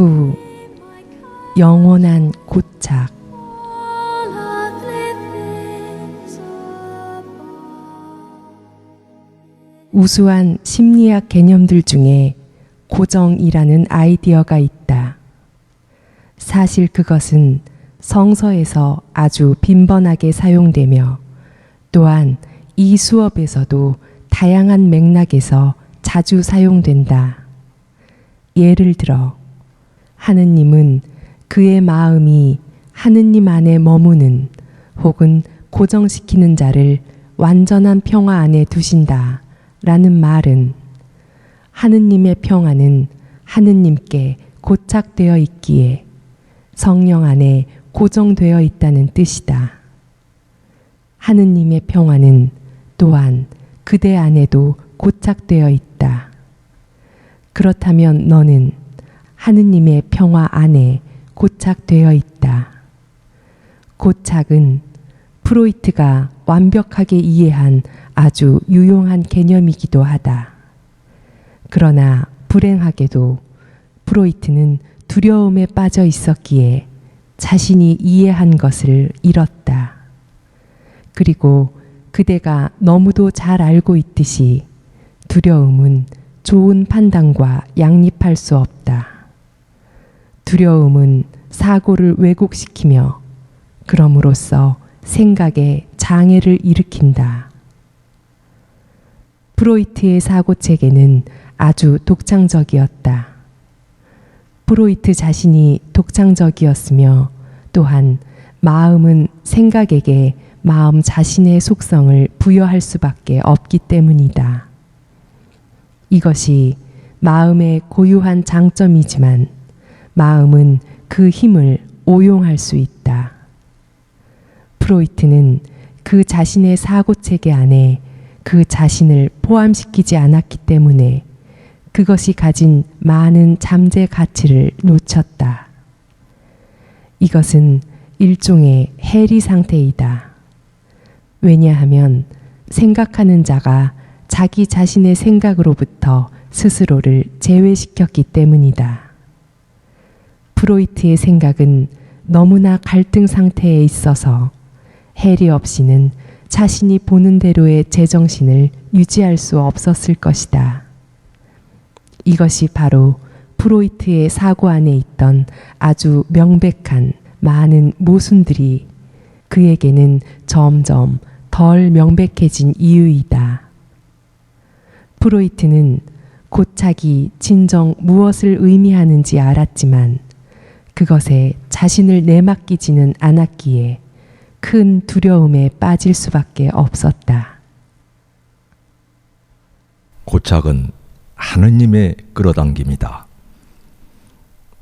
후 영원한 고착 우수한 심리학 개념들 중에 고정이라는 아이디어가 있다. 사실 그것은 성서에서 아주 빈번하게 사용되며 또한 이 수업에서도 다양한 맥락에서 자주 사용된다. 예를 들어, 하느님은 그의 마음이 하느님 안에 머무는 혹은 고정시키는 자를 완전한 평화 안에 두신다. 라는 말은 하느님의 평화는 하느님께 고착되어 있기에 성령 안에 고정되어 있다는 뜻이다. 하느님의 평화는 또한 그대 안에도 고착되어 있다. 그렇다면 너는 하느님의 평화 안에 고착되어 있다. 고착은 프로이트가 완벽하게 이해한 아주 유용한 개념이기도 하다. 그러나 불행하게도 프로이트는 두려움에 빠져 있었기에 자신이 이해한 것을 잃었다. 그리고 그대가 너무도 잘 알고 있듯이 두려움은 좋은 판단과 양립할 수 없다. 두려움은 사고를 왜곡시키며 그럼으로써 생각에 장애를 일으킨다. 프로이트의 사고 체계는 아주 독창적이었다. 프로이트 자신이 독창적이었으며 또한 마음은 생각에게 마음 자신의 속성을 부여할 수밖에 없기 때문이다. 이것이 마음의 고유한 장점이지만 마음은 그 힘을 오용할 수 있다. 프로이트는 그 자신의 사고 체계 안에 그 자신을 포함시키지 않았기 때문에 그것이 가진 많은 잠재 가치를 놓쳤다. 이것은 일종의 해리 상태이다. 왜냐하면 생각하는 자가 자기 자신의 생각으로부터 스스로를 제외시켰기 때문이다. 프로이트의 생각은 너무나 갈등 상태에 있어서 해리 없이는 자신이 보는 대로의 제정신을 유지할 수 없었을 것이다. 이것이 바로 프로이트의 사고 안에 있던 아주 명백한 많은 모순들이 그에게는 점점 덜 명백해진 이유이다. 프로이트는 고착이 진정 무엇을 의미하는지 알았지만 그것에 자신을 내맡기지는 않았기에 큰 두려움에 빠질 수밖에 없었다. 고착은 하느님의 끌어당김이다.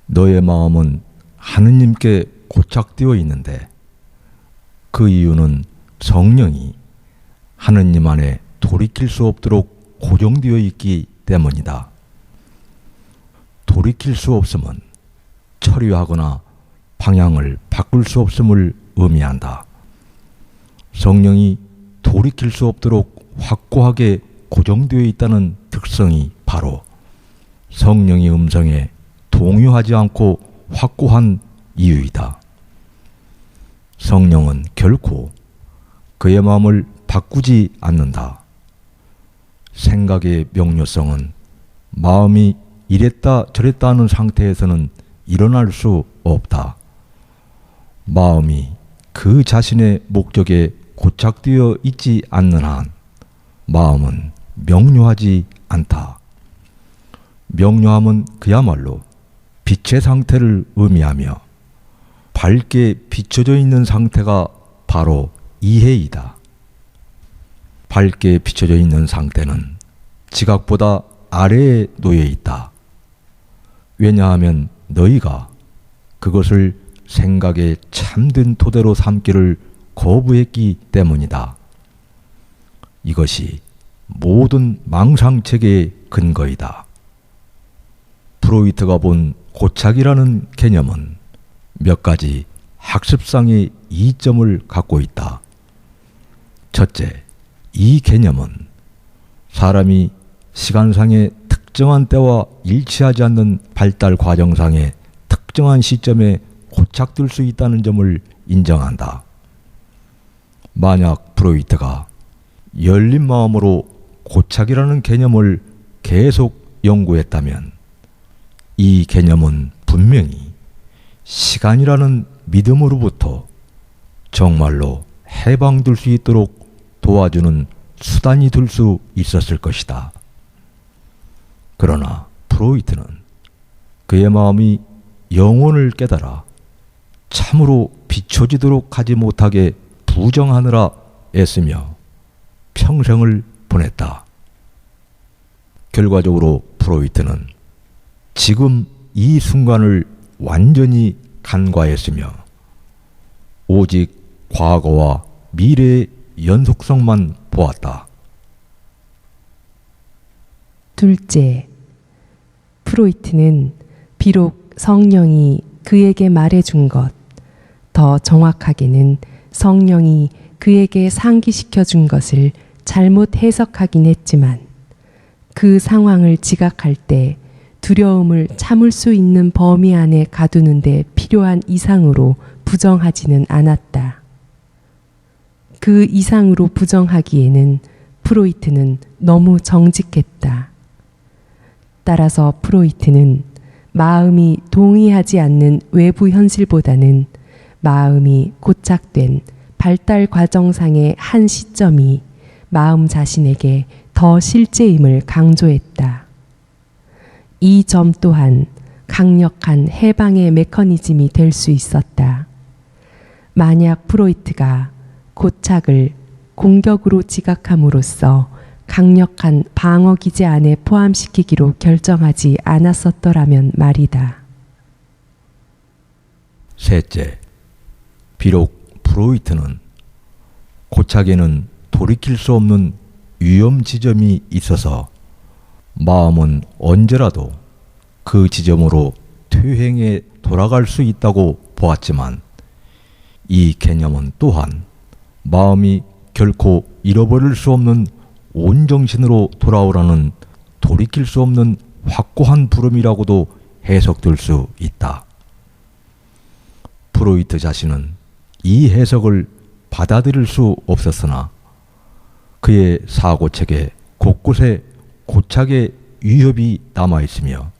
너의 마음은 하느님께 고착되어 있는데 그 이유는 성령이 하느님 안에 돌이킬 수 없도록 고정되어 있기 때문이다. 돌이킬 수 없음은 처리하거나 방향을 바꿀 수 없음을 의미한다. 성령이 돌이킬 수 없도록 확고하게 고정되어 있다는 특성이 바로 성령의 음성에 동요하지 않고 확고한 이유이다. 성령은 결코 그의 마음을 바꾸지 않는다. 생각의 명료성은 마음이 이랬다 저랬다 하는 상태에서는 일어날 수 없다. 마음이 그 자신의 목적에 고착되어 있지 않는 한 마음은 명료하지 않다. 명료함은 그야말로 빛의 상태를 의미하며 밝게 비춰져 있는 상태가 바로 이해이다. 밝게 비춰져 있는 상태는 지각보다 아래에 놓여 있다. 왜냐하면 너희가 그것을 생각의 참된 토대로 삼기를 거부했기 때문이다. 이것이 모든 망상책의 근거이다. 프로이트가 본 고착이라는 개념은 몇 가지 학습상의 이점을 갖고 있다. 첫째, 이 개념은 사람이 시간상의 특정한 때와 일치하지 않는 발달 과정상에 특정한 시점에 고착될 수 있다는 점을 인정한다. 만약 프로이트가 열린 마음으로 고착이라는 개념을 계속 연구했다면 이 개념은 분명히 시간이라는 믿음으로부터 정말로 해방될 수 있도록 도와주는 수단이 될 수 있었을 것이다. 그러나 프로이트는 그의 마음이 영혼을 깨달아 참으로 비춰지도록 하지 못하게 부정하느라 애쓰며 평생을 보냈다. 결과적으로 프로이트는 지금 이 순간을 완전히 간과했으며 오직 과거와 미래의 연속성만 보았다. 둘째, 프로이트는 비록 성령이 그에게 말해준 것, 더 정확하게는 성령이 그에게 상기시켜 준 것을 잘못 해석하긴 했지만 그 상황을 지각할 때 두려움을 참을 수 있는 범위 안에 가두는데 필요한 이상으로 부정하지는 않았다. 그 이상으로 부정하기에는 프로이트는 너무 정직했다. 따라서 프로이트는 마음이 동의하지 않는 외부 현실보다는 마음이 고착된 발달 과정상의 한 시점이 마음 자신에게 더 실제임을 강조했다. 이 점 또한 강력한 해방의 메커니즘이 될 수 있었다. 만약 프로이트가 고착을 공격으로 지각함으로써 강력한 방어 기제 안에 포함시키기로 결정하지 않았었더라면 말이다. 셋째, 비록 프로이트는 고착에는 돌이킬 수 없는 위험 지점이 있어서 마음은 언제라도 그 지점으로 퇴행해 돌아갈 수 있다고 보았지만 이 개념은 또한 마음이 결코 잃어버릴 수 없는 온 정신으로 돌아오라는 돌이킬 수 없는 확고한 부름이라고도 해석될 수 있다. 프로이트 자신은 이 해석을 받아들일 수 없었으나 그의 사고책에 곳곳에 고착의 위협이 남아 있으며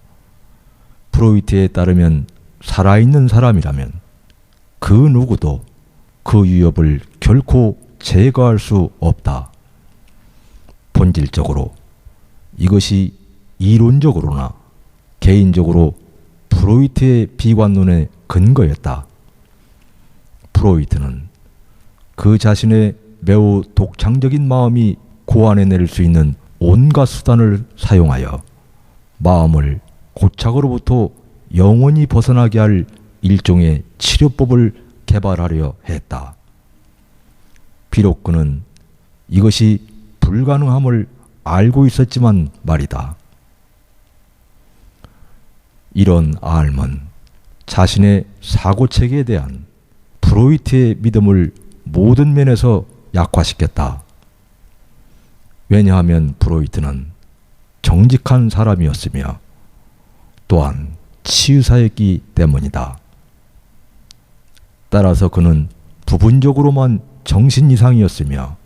프로이트에 따르면 살아있는 사람이라면 그 누구도 그 위협을 결코 제거할 수 없다. 본질적으로 이것이 이론적으로나 개인적으로 프로이트의 비관론의 근거였다. 프로이트는 그 자신의 매우 독창적인 마음이 고안해낼 수 있는 온갖 수단을 사용하여 마음을 고착으로부터 영원히 벗어나게 할 일종의 치료법을 개발하려 했다. 비록 그는 이것이 불가능함을 알고 있었지만 말이다. 이런 알은 자신의 사고 체계에 대한 프로이트의 믿음을 모든 면에서 약화시켰다. 왜냐하면 프로이트는 정직한 사람이었으며 또한 치유사였기 때문이다. 따라서 그는 부분적으로만 정신 이상이었으며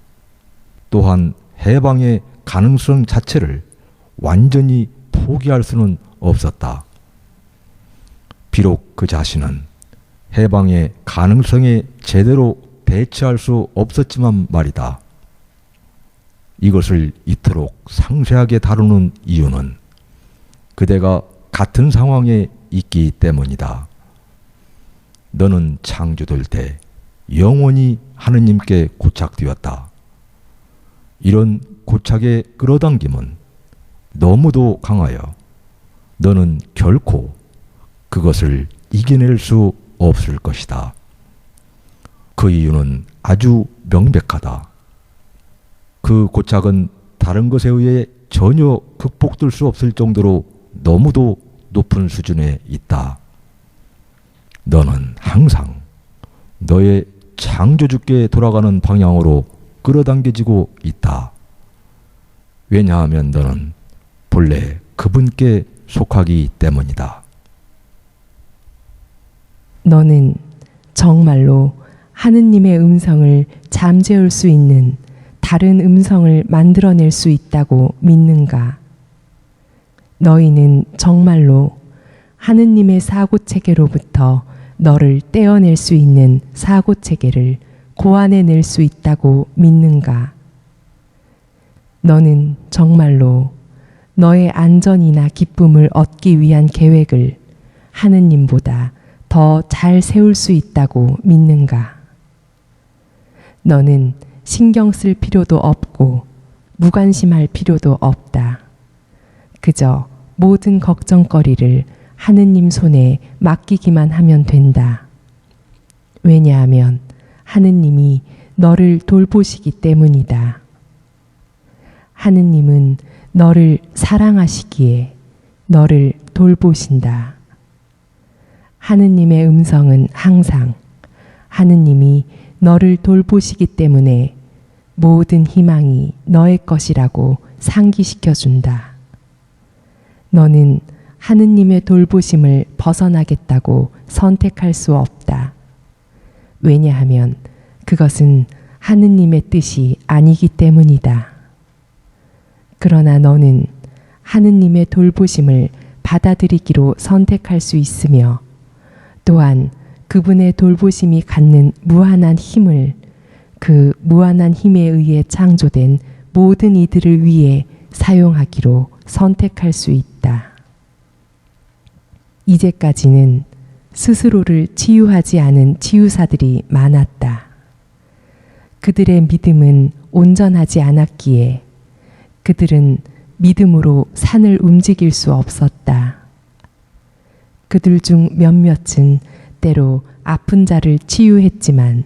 또한 해방의 가능성 자체를 완전히 포기할 수는 없었다. 비록 그 자신은 해방의 가능성에 제대로 대처할 수 없었지만 말이다. 이것을 이토록 상세하게 다루는 이유는 그대가 같은 상황에 있기 때문이다. 너는 창조될 때 영원히 하느님께 고착되었다. 이런 고착의 끌어당김은 너무도 강하여 너는 결코 그것을 이겨낼 수 없을 것이다. 그 이유는 아주 명백하다. 그 고착은 다른 것에 의해 전혀 극복될 수 없을 정도로 너무도 높은 수준에 있다. 너는 항상 너의 창조주께 돌아가는 방향으로 끌어당겨지고 있다. 왜냐하면 너는 본래 그분께 속하기 때문이다. 너는 정말로 하느님의 음성을 잠재울 수 있는 다른 음성을 만들어낼 수 있다고 믿는가? 너희는 정말로 하느님의 사고 체계로부터 너를 떼어낼 수 있는 사고 체계를 고안해 낼 수 있다고 믿는가? 너는 정말로 너의 안전이나 기쁨을 얻기 위한 계획을 하느님보다 더 잘 세울 수 있다고 믿는가? 너는 신경 쓸 필요도 없고 무관심할 필요도 없다. 그저 모든 걱정거리를 하느님 손에 맡기기만 하면 된다. 왜냐하면 하느님이 너를 돌보시기 때문이다. 하느님은 너를 사랑하시기에 너를 돌보신다. 하느님의 음성은 항상 하느님이 너를 돌보시기 때문에 모든 희망이 너의 것이라고 상기시켜 준다. 너는 하느님의 돌보심을 벗어나겠다고 선택할 수 없다. 왜냐하면 그것은 하느님의 뜻이 아니기 때문이다. 그러나 너는 하느님의 돌보심을 받아들이기로 선택할 수 있으며 또한 그분의 돌보심이 갖는 무한한 힘을 그 무한한 힘에 의해 창조된 모든 이들을 위해 사용하기로 선택할 수 있다. 이제까지는 스스로를 치유하지 않은 치유사들이 많았다. 그들의 믿음은 온전하지 않았기에 그들은 믿음으로 산을 움직일 수 없었다. 그들 중 몇몇은 때로 아픈 자를 치유했지만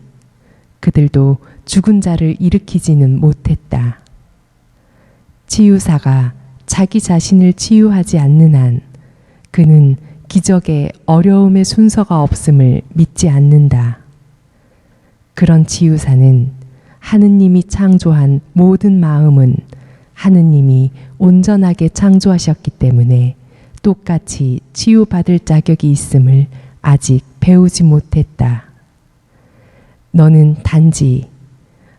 그들도 죽은 자를 일으키지는 못했다. 치유사가 자기 자신을 치유하지 않는 한 그는 기적에 어려움의 순서가 없음을 믿지 않는다. 그런 치유사는 하느님이 창조한 모든 마음은 하느님이 온전하게 창조하셨기 때문에 똑같이 치유받을 자격이 있음을 아직 배우지 못했다. 너는 단지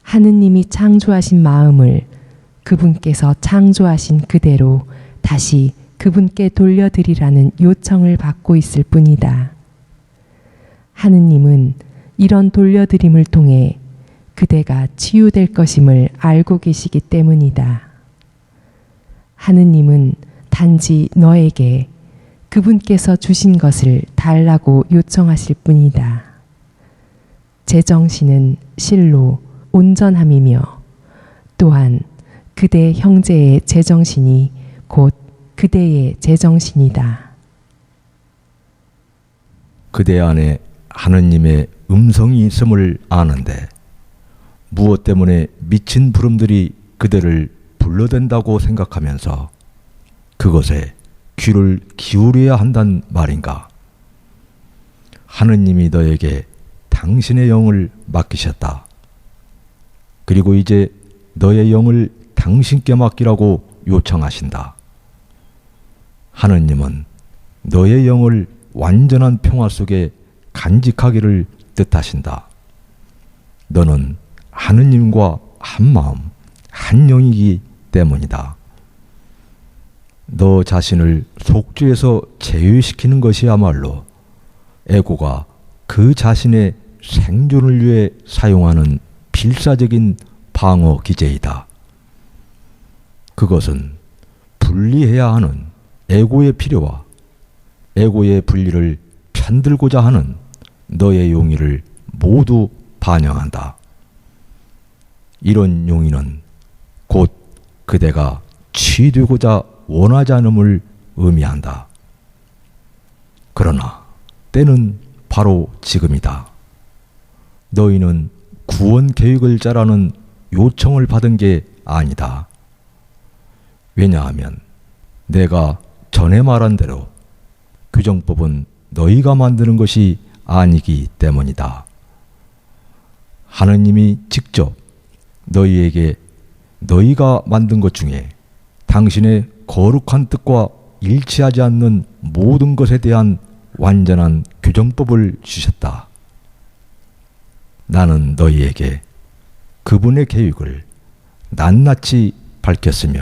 하느님이 창조하신 마음을 그분께서 창조하신 그대로 다시 그분께 돌려드리라는 요청을 받고 있을 뿐이다. 하느님은 이런 돌려드림을 통해 그대가 치유될 것임을 알고 계시기 때문이다. 하느님은 단지 너에게 그분께서 주신 것을 달라고 요청하실 뿐이다. 제 정신은 실로 온전함이며 또한 그대 형제의 제정신이 곧 그대의 제정신이다. 그대 안에 하느님의 음성이 있음을 아는데 무엇 때문에 미친 부름들이 그대를 불러댄다고 생각하면서 그것에 귀를 기울여야 한단 말인가? 하느님이 너에게 당신의 영을 맡기셨다. 그리고 이제 너의 영을 당신께 맡기라고 요청하신다. 하느님은 너의 영을 완전한 평화 속에 간직하기를 뜻하신다. 너는 하느님과 한 마음, 한 영이기 때문이다. 너 자신을 속죄에서 제외시키는 것이야말로 에고가 그 자신의 생존을 위해 사용하는 필사적인 방어 기제이다. 그것은 분리해야 하는 에고의 필요와 에고의 분리를 편들고자 하는 너의 용의를 모두 반영한다. 이런 용의는 곧 그대가 취되고자 원하지 않음을 의미한다. 그러나 때는 바로 지금이다. 너희는 구원 계획을 짜라는 요청을 받은 게 아니다. 왜냐하면 내가 전에 말한 대로 규정법은 너희가 만드는 것이 아니기 때문이다. 하느님이 직접 너희에게 너희가 만든 것 중에 당신의 거룩한 뜻과 일치하지 않는 모든 것에 대한 완전한 규정법을 주셨다. 나는 너희에게 그분의 계획을 낱낱이 밝혔으며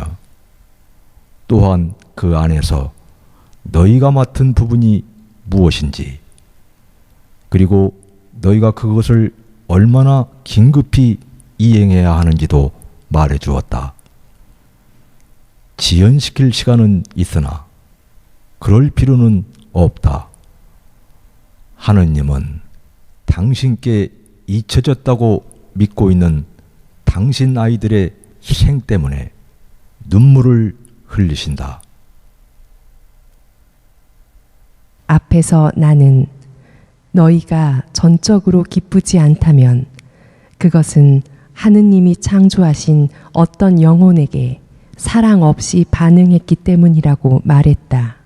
또한 그 안에서 너희가 맡은 부분이 무엇인지 그리고 너희가 그것을 얼마나 긴급히 이행해야 하는지도 말해 주었다. 지연시킬 시간은 있으나 그럴 필요는 없다. 하느님은 당신께 잊혀졌다고 믿고 있는 당신 아이들의 희생 때문에 눈물을 흘리신다. 앞에서 나는 너희가 전적으로 기쁘지 않다면 그것은 하느님이 창조하신 어떤 영혼에게 사랑 없이 반응했기 때문이라고 말했다.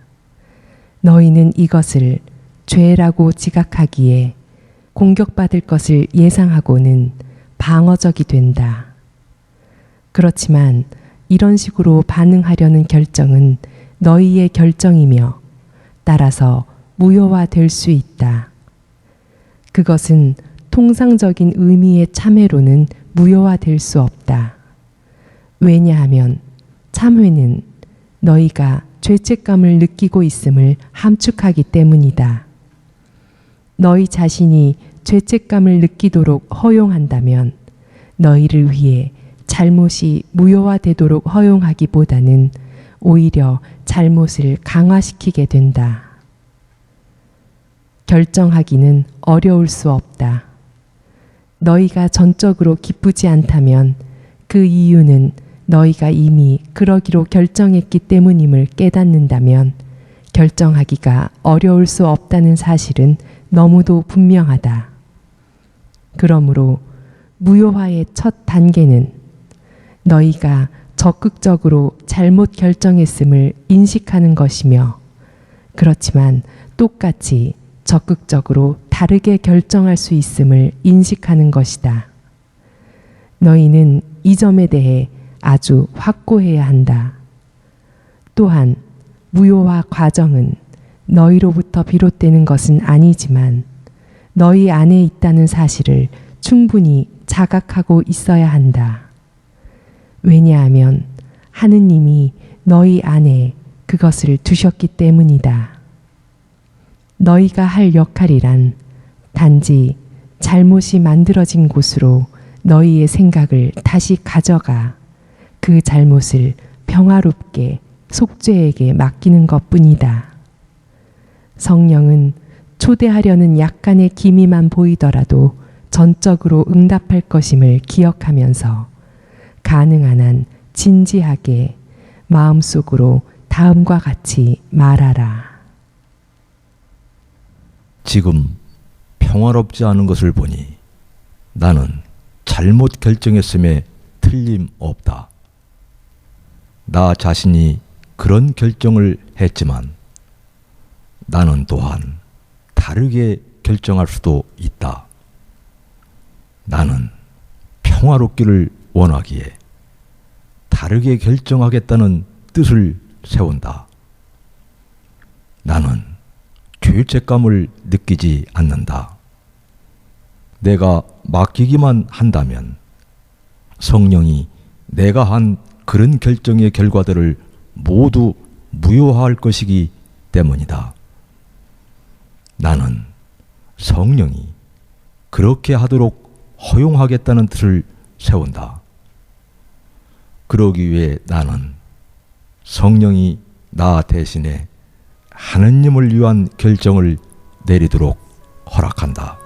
너희는 이것을 죄라고 지각하기에 공격받을 것을 예상하고는 방어적이 된다. 그렇지만 이런 식으로 반응하려는 결정은 너희의 결정이며 따라서 무효화될 수 있다. 그것은 통상적인 의미의 참회로는 무효화될 수 없다. 왜냐하면 참회는 너희가 죄책감을 느끼고 있음을 함축하기 때문이다. 너희 자신이 죄책감을 느끼도록 허용한다면 너희를 위해 잘못이 무효화되도록 허용하기보다는 오히려 잘못을 강화시키게 된다. 결정하기는 어려울 수 없다. 너희가 전적으로 기쁘지 않다면 그 이유는 너희가 이미 그러기로 결정했기 때문임을 깨닫는다면 결정하기가 어려울 수 없다는 사실은 너무도 분명하다. 그러므로 무효화의 첫 단계는 너희가 적극적으로 잘못 결정했음을 인식하는 것이며 그렇지만 똑같이 적극적으로 다르게 결정할 수 있음을 인식하는 것이다. 너희는 이 점에 대해 아주 확고해야 한다. 또한 무효화 과정은 너희로부터 비롯되는 것은 아니지만 너희 안에 있다는 사실을 충분히 자각하고 있어야 한다. 왜냐하면 하느님이 너희 안에 그것을 두셨기 때문이다. 너희가 할 역할이란 단지 잘못이 만들어진 곳으로 너희의 생각을 다시 가져가 그 잘못을 평화롭게 속죄에게 맡기는 것 뿐이다. 성령은 초대하려는 약간의 기미만 보이더라도 전적으로 응답할 것임을 기억하면서 가능한 한 진지하게 마음속으로 다음과 같이 말하라. 지금 평화롭지 않은 것을 보니 나는 잘못 결정했음에 틀림없다. 나 자신이 그런 결정을 했지만 나는 또한 다르게 결정할 수도 있다. 나는 평화롭기를 원하기에 다르게 결정하겠다는 뜻을 세운다. 나는 죄책감을 느끼지 않는다. 내가 맡기기만 한다면 성령이 내가 한 그런 결정의 결과들을 모두 무효화할 것이기 때문이다. 나는 성령이 그렇게 하도록 허용하겠다는 뜻을 세운다. 그러기 위해 나는 성령이 나 대신에 하느님을 위한 결정을 내리도록 허락한다.